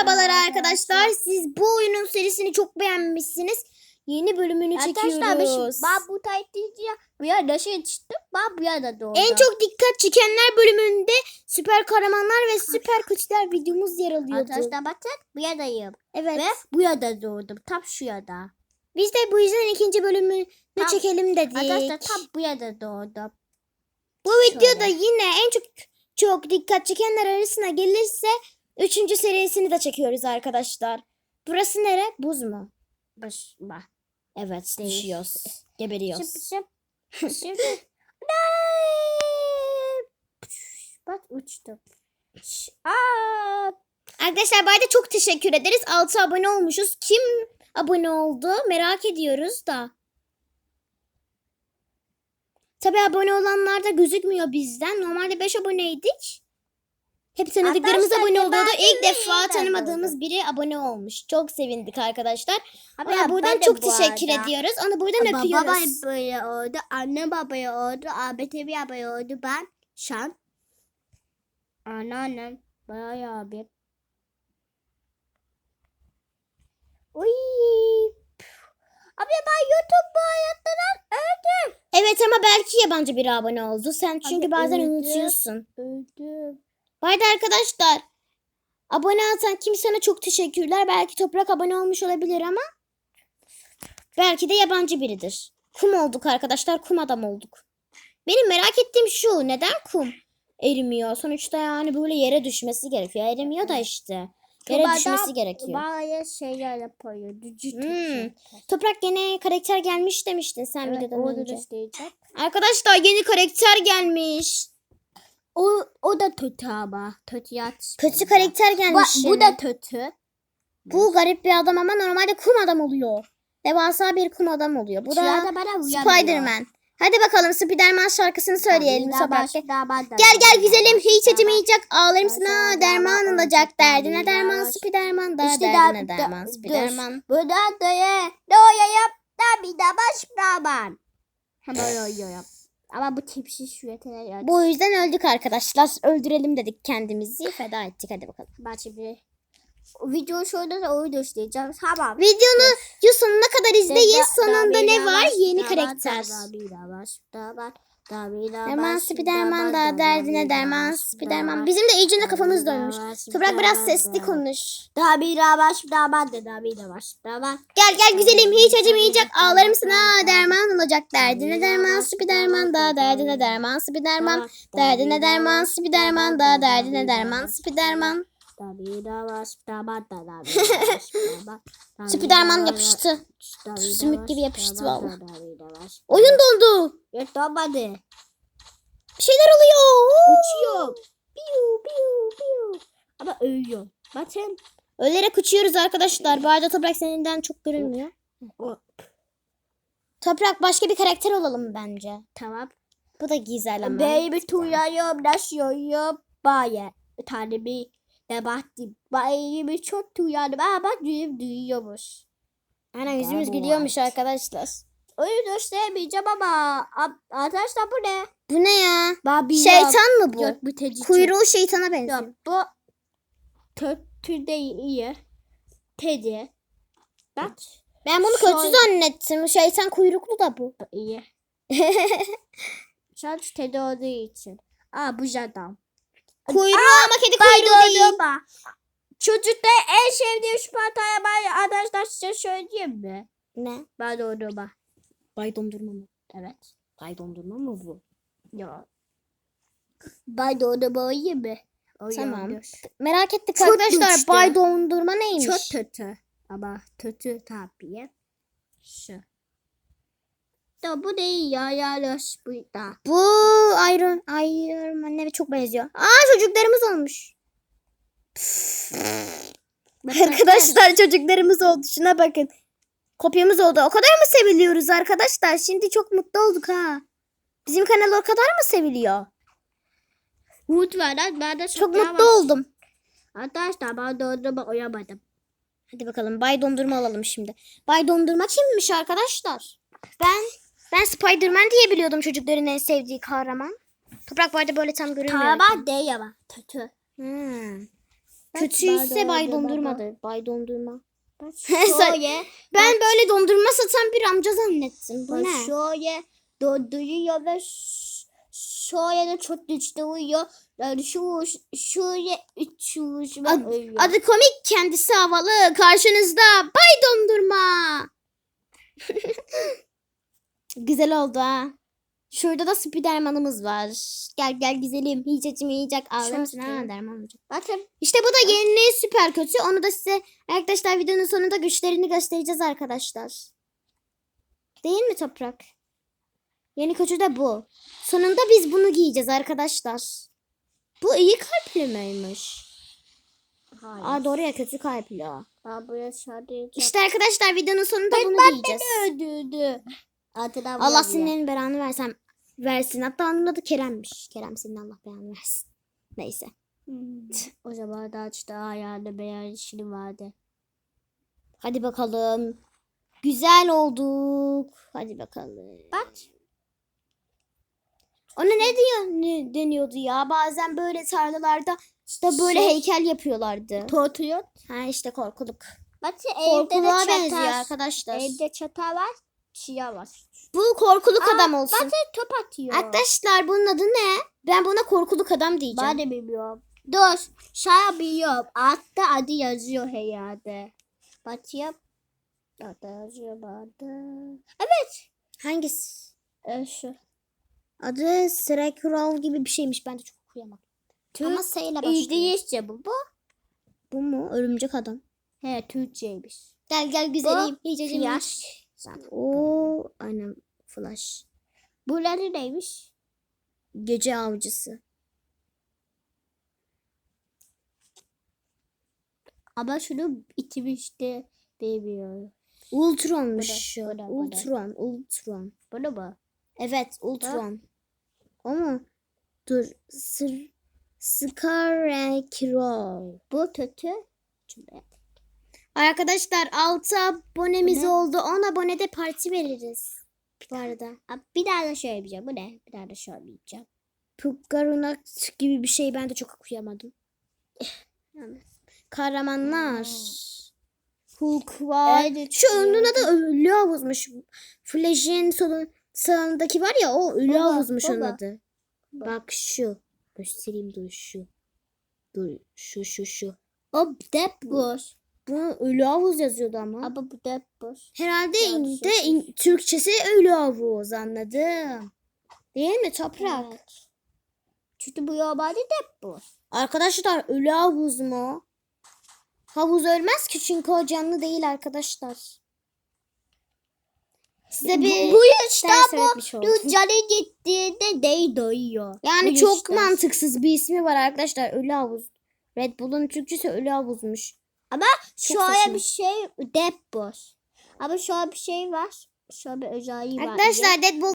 Merhabalar arkadaşlar. Siz bu oyunun serisini çok beğenmişsiniz. Yeni bölümünü Arkadaşlar çekiyoruz. ben bu taytlıca bir yerde şey çıktım. Ben bu yerde doğdum. En çok dikkat çekenler bölümünde süper kahramanlar ve süper kötüler videomuz yer alıyordu. Arkadaşlar bakın bu yerdeyim. Evet. Ve bu yerde doğdum. Tam şu yerde. Biz de bu yüzden ikinci bölümünü Tam- çekelim dedik. Arkadaşlar tam bu yerde doğdum. Bu videoda Şöyle. yine en çok çok dikkat çekenler arasına gelirse üçüncü serisini de çekiyoruz arkadaşlar. Burası nere? Buz mu? Baş, bak. Evet, Değil. düşüyoruz. Geberiyoruz. Şıp şıp. Şimdi. Bak uçtum. Aa, Arkadaşlar bu arada çok teşekkür ederiz. 6 abone olmuşuz. Kim abone oldu merak ediyoruz da. Tabi abone olanlar da gözükmüyor bizden. Normalde 5 aboneydik. Hep tanıdıklarımız Arkadaşlar, abone ben de İlk defa yeniden tanımadığımız biri abone olmuş. Çok sevindik arkadaşlar. Abi Ona buradan de çok bu teşekkür arada- ediyoruz. Onu buradan Baba öpüyoruz. böyle oldu. Anne babaya oldu. Abi tabi abi oldu. Ben Şan. Anneannem. Bayağı abi. Uy. Abi ben YouTube bu hayattan öldüm. Evet ama belki yabancı biri abone oldu. Sen çünkü Abi bazen öldü. unutuyorsun. Öldüm. Bu arada arkadaşlar abone atan kimsene çok teşekkürler. Belki toprak abone olmuş olabilir ama belki de yabancı biridir. Kum olduk arkadaşlar. Kum adam olduk. Benim merak ettiğim şu. Neden kum erimiyor? Sonuçta yani böyle yere düşmesi gerekiyor. Erimiyor da işte. Yere Baba düşmesi da gerekiyor. Bana şeyler yapıyor. Hmm. Toprak yine karakter gelmiş demiştin sen Evet, videodan önce. Arkadaşlar yeni karakter gelmiş. O, o da kötü ama. Kötü yat. Kötü karakter Bu, gelmiş. bu yeni. da kötü. Bu garip bir adam ama normalde kum adam oluyor. Devasa bir kum adam oluyor. Bu da. Spider-Man. Hadi bakalım Spider-Man şarkısını söyleyelim baş- daha Gel gel güzelim baş- hiç acımayacak ağlarım baş- sana derman baş- olacak derdine baş- derman baş- Spider-Man da İşte derdine da- derman da- Spider-Man. Buradan doya doya yap da bir de başlaman. Hemen oynuyorum. Ama bu tipsiz yeteneği. Bu yüzden öldük arkadaşlar. Öldürelim dedik kendimizi. Feda ettik hadi bakalım. Ben şimdi video şurada da oyun göstereceğim. Tamam. Videonu ya sonuna kadar izleyin. Da- Sonunda da- ne var? Yeni karakter. Derman Spiderman da- derdine derman Spiderman. Bizim de iyice kafamız dönmüş. Toprak biraz sesli konuş. Da bir de baş da ben de da bir de baş da ben. Gel gel güzelim hiç acımayacak ağlarım sana derman olacak derdine derman Spiderman da derdine derman Spiderman derdine derman Spiderman da derdine derman Spiderman Spiderman yapıştı. Sümük gibi yapıştı baş. Oyun dondu. Yapamadı. Bir şeyler oluyor. Uçuyor. Piu piu piu. Ama ölüyor. Bakın. Ölerek uçuyoruz arkadaşlar. Bu arada Toprak seninden çok görünmüyor. Toprak başka bir karakter olalım bence. Tamam. Bu da güzel ama. Baby tuyuyorum, yaşıyorum. Baya. Bir tane bir de baktım. Baby çok tuyuyorum ama duyuyorum duyuyormuş. Ana yüzümüz bu gülüyormuş var. arkadaşlar. Oyun gösteremeyeceğim ama arkadaşlar bu ne? Bu ne ya? Ben biliyorum. Şeytan mı bu? Yok bu Kuyruğu şeytana benziyor. Yok bu kötü değil iyi. Tedi. Bak. Ben bunu Şöyle- kötü zannettim. Şeytan kuyruklu da bu. İyi. Şu an Tedi olduğu için. Aa bu jadam. Kuyruğu ama kedi kuyruğu değil. bak. Çocukta en sevdiğim şu pataya ben arkadaşlar size söyleyeyim mi? Ne? Ben dondurma. Bay dondurma mı? Evet. Bay dondurma mı bu? Ya. Ben dondurma yiyeyim mi? O Tamam. yanlış. Merak ettik Çok arkadaşlar. güçlü. Bay dondurma neymiş? Çok kötü. Ama kötü tabii. Şu. Da bu değil ya yanlış bu da. Bu Iron, Iron Man'e çok benziyor. Aa çocuklarımız olmuş. Arkadaşlar çocuklarımız oldu. Şuna bakın. Kopyamız oldu. O kadar mı seviliyoruz arkadaşlar? Şimdi çok mutlu olduk ha. Bizim kanal o kadar mı seviliyor? Hut var lan ben de Çok çok mutlu oldum. Arkadaşlar ben dondurma uyamadım. Hadi bakalım Bay Dondurma alalım şimdi. Bay Dondurma kimmiş arkadaşlar? Ben ben Spider-Man diye biliyordum çocukların en sevdiği kahraman. Toprak bu arada böyle tam görünmüyor. Kahraman değil ama kötü. Hmm. Kötüyse Bay Dondurma'dır. Bay Dondurma. Şöyle. Ben böyle dondurma satan bir amca zannettim. Bu Bak ne? şöyle donduruyor ve şöyle de çok güçlü uyuyor. Yani şu şöyle uçuş ve Ad- ölüyor. Adı komik, kendisi havalı. Karşınızda Bay Dondurma. Güzel oldu ha. Şurada da Spiderman'ımız var. Gel gel güzelim. Yiyeceğim yiyecek. Ağlar mısın? Ha derman olacak. Bakın İşte bu da yeni süper kötü. Onu da size arkadaşlar videonun sonunda güçlerini göstereceğiz arkadaşlar. Değil mi Toprak? Yeni kötü de bu. Sonunda biz bunu giyeceğiz arkadaşlar. Bu iyi kalpli miymiş? hayır. Aa doğru ya kötü kalpli o. Ben buraya sadece İşte arkadaşlar videonun sonunda bunu giyeceğiz. öldürdü. Adına Allah senin belanı versen versin. Hatta onun adı Kerem'miş. Kerem senin Allah belanı versin. Neyse. Hmm. O zaman da işte ayağında beyaz işini vardı. Hadi bakalım. Güzel olduk. Hadi bakalım. Bak. Ona ne diyor ne deniyordu ya? Bazen böyle tarlalarda işte böyle Şey- heykel yapıyorlardı. Tortuyor. Ha işte korkuluk. Bak evde de Korkuluğa benziyor çatal. arkadaşlar. Evde çatal var. Siyah var. Bu korkuluk Aa, adam olsun. Bak top atıyor. Arkadaşlar bunun adı ne? Ben buna korkuluk adam diyeceğim. Ben de bilmiyorum. Dur. Sana biliyorum. Altta adı yazıyor herhalde. Bakayım. Altta yazıyor adı. Hangisi? E, şu. Adı Srekurov gibi bir şeymiş. Ben de çok okuyamadım. Ama S ile başlıyor. İngilizce bu. Bu. Bu mu? Örümcek adam. He Türkçeymiş. Gel gel güzelim. Yiyeceğim. Flash. Oo, aynen Flash. Bunları neymiş? Gece avcısı. Ama şunu itmişti. Bilmiyorum. Ultron'muş da. Ultron, Ultron. Bunu mu? Evet, Ultron. O mu? Dur. Sır Scarecrow. Bu kötü. Şimdi. Arkadaşlar 6 abonemiz ne? oldu. 10 abonede parti veririz. Bu arada. Aa, Bir daha da söyleyeceğim. Bu ne? Bir daha da söyleyeceğim. Pugarunak gibi bir şey ben de çok okuyamadım. Kahramanlar. Hulk var. Evet, Şu evet. adı ölü havuzmuş. Flash'in solun sağındaki var ya o ölü Baba, havuzmuş onun baba. adı. Bak şu. Göstereyim dur şu. Dur şu şu şu. O boş. Bu ölü havuz yazıyordu ama. Ama bu dep boş. Herhalde in- de in- Türkçesi ölü havuz anladım. Değil mi toprak? Evet. Çünkü bu yabancı dep boş. Arkadaşlar ölü havuz mu? Havuz ölmez ki çünkü o canlı değil arkadaşlar. Size Bu, bir bu işte bu. oldum. Bu canı gittiğinde dey doyuyor. Yani Bu çok işte. mantıksız bir ismi var arkadaşlar. Ölü havuz. Red Bull'un Türkçesi ölü havuzmuş. Ama Çok şöyle saçma. bir şey dep boş. Ama şöyle bir şey var. Şöyle bir özelliği var. Arkadaşlar Deadpool